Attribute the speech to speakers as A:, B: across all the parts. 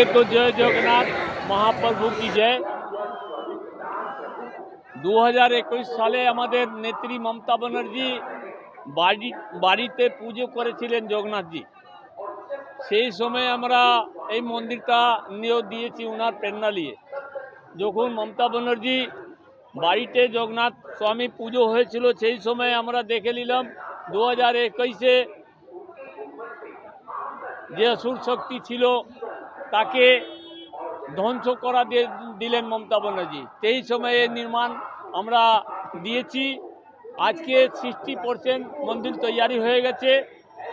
A: আগে তো জয় জগন্নাথ মহাপ্রভু কি জয় দু হাজার একুশ সালে আমাদের নেত্রী মমতা ব্যানার্জি বাড়ি বাড়িতে পুজো করেছিলেন জগন্নাথজি সেই সময় আমরা এই মন্দিরটা নিয়েও দিয়েছি ওনার প্রেরণা নিয়ে। যখন মমতা ব্যানার্জি বাড়িতে জগন্নাথ স্বামী পুজো হয়েছিল, সেই সময় আমরা দেখে নিলাম দু হাজার একুশে যে অসুর শক্তি ছিল তাকে ধ্বংস করা দিয়ে দিলেন মমতা ব্যানার্জি সেই সময়ে নির্মাণ আমরা দিয়েছি। আজকে সিক্সটি পারসেন্ট মন্দির তৈয়ারি হয়ে গেছে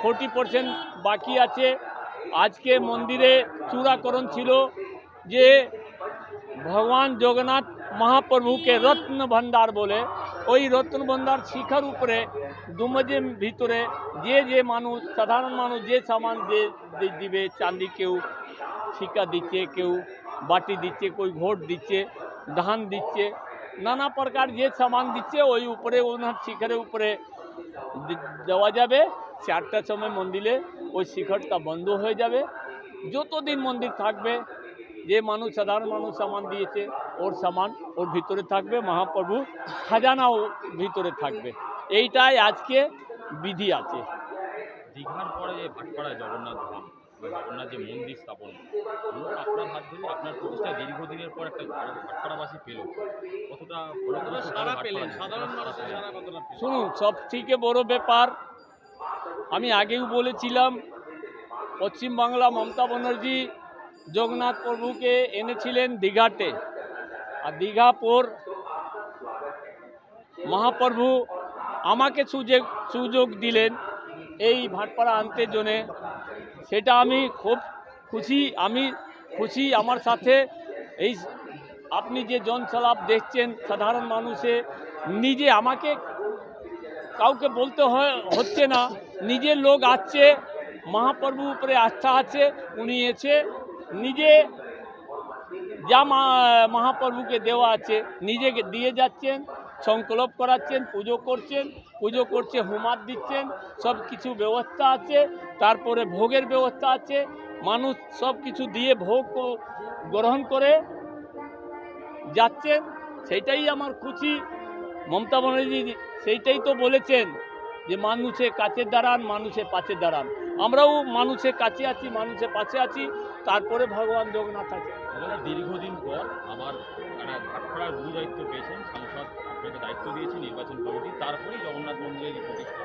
A: ফোর্টি পারসেন্ট বাকি আছে। আজকে মন্দিরে চূড়াকরণ ছিল যে ভগবান জগন্নাথ মহাপ্রভুকে রত্ন ভান্ডার বলে, ওই রত্ন ভান্ডার শিখার উপরে দুমজের ভিতরে যে যে মানুষ, সাধারণ মানুষ যে সামান যে দিবে, চাঁদি কেউ শিকা দিচ্ছে, কেউ বাটি দিচ্ছে, কেউ ঘোট দিচ্ছে, ধান দিচ্ছে, নানা প্রকার যে সামান দিচ্ছে, ওই উপরে ওনার শিখরের উপরে দেওয়া যাবে। চারটার সময় মন্দিরে ওই শিখরটা বন্ধ হয়ে যাবে। যতদিন মন্দির থাকবে, যে মানুষ, সাধারণ মানুষ সামান দিয়েছে, ওর সামান ওর ভিতরে থাকবে, মহাপ্রভু খাজানাও ভিতরে থাকবে। এইটাই আজকে বিধি আছে।
B: দীঘার পরে জগন্নাথ ধাম। জগন্নাথ যে মন্দির স্থাপন আপনার হাত ধরে আপনার প্রতিষ্ঠা দীর্ঘদিনের পর একটা ভাটপাড়াবাসী পেল। কতটা
C: সারা পেলেন সাধারণ মানুষের সারা কতটা
A: শুনুন সব থেকে বড় ব্যাপার আমি আগেও বলেছিলাম পশ্চিমবাংলা মমতা ব্যানার্জি জগন্নাথ প্রভুকে এনেছিলেন দীঘাতে। আর দীঘা পর মহাপ্রভু আমাকে সুযোগ সুযোগ দিলেন এই ভাটপাড়া আনতে জন্যে। সেটা আমি খুব খুশি, আমি খুশি আমার সাথে। এই আপনি যে জনসলাপ দেখছেন সাধারণ মানুষে, নিজে আমাকে কাউকে বলতে হচ্ছে না। নিজের লোক আসছে মহাপ্রভু উপরে আস্থা আছে, উনি এসে নিজে যা মহাপ্রভুকে দেওয়া আছে, নিজেকে দিয়ে যাচ্ছেন। সংকল্প করাচ্ছেন, পুজো করছেন, পুজো করছে, হোমার দিচ্ছেন, সব কিছু ব্যবস্থা আছে, তারপরে ভোগের ব্যবস্থা আছে, মানুষ সব কিছু দিয়ে ভোগ গ্রহণ করে যাচ্ছেন সেটাই আমার খুশি। মমতা ব্যানার্জি সেইটাই তো বলেছেন যে মানুষের কাছে দাঁড়ান মানুষের পাশে দাঁড়ান। আমরাও মানুষের কাছে আছি মানুষের পাশে আছি তারপরে ভগবান জগন্নাথ আছে।
B: দীর্ঘদিন পর আবার ভাটপাড়ার গুরু দায়িত্ব পেয়েছেন সাংসদ আপনাকে দায়িত্ব দিয়েছে নির্বাচন কমিটি তারপরেই জগন্নাথ মন্দিরের প্রতিষ্ঠা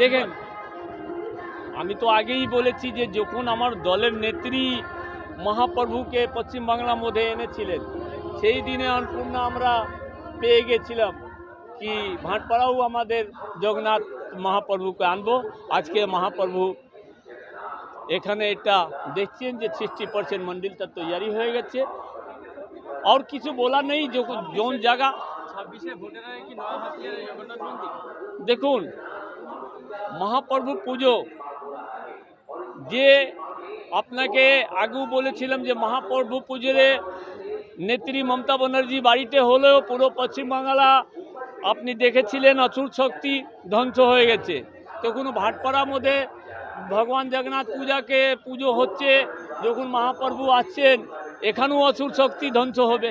A: দেখেন আমি তো আগেই বলেছি যে যখন আমার দলের নেত্রী মহাপ্রভুকে পশ্চিমবাংলার মধ্যে এনেছিলেন সেই দিনে অন্নপূর্ণা আমরা পেয়ে গেছিলাম কি ভাটপাড়াও আমাদের জগন্নাথ মহাপ্রভুকে আনব। আজকে মহাপ্রভু এখানে এটা দেখছেন যে সিক্সটি পার্সেন্ট মন্দিরটা তৈয়ারি হয়ে গেছে। আর কিছু বলা নেই যখন যোন জায়গা।
C: আগে
A: দেখুন মহাপ্রভু পুজো। যে আপনাকে আগেও বলেছিলাম যে মহাপ্রভু পুজোরে নেত্রী মমতা ব্যানার্জি বাড়িতে হলেও পুরো পশ্চিমবাংলা আপনি দেখেছিলেন অচুর শক্তি ধ্বংস হয়ে গেছে। তখন ভাটপাড়ার মধ্যে ভগবান জগন্নাথ পূজাকে পুজো হচ্ছে, যখন মহাপ্রভু আসছেন, এখানেও অচুর শক্তি ধ্বংস হবে।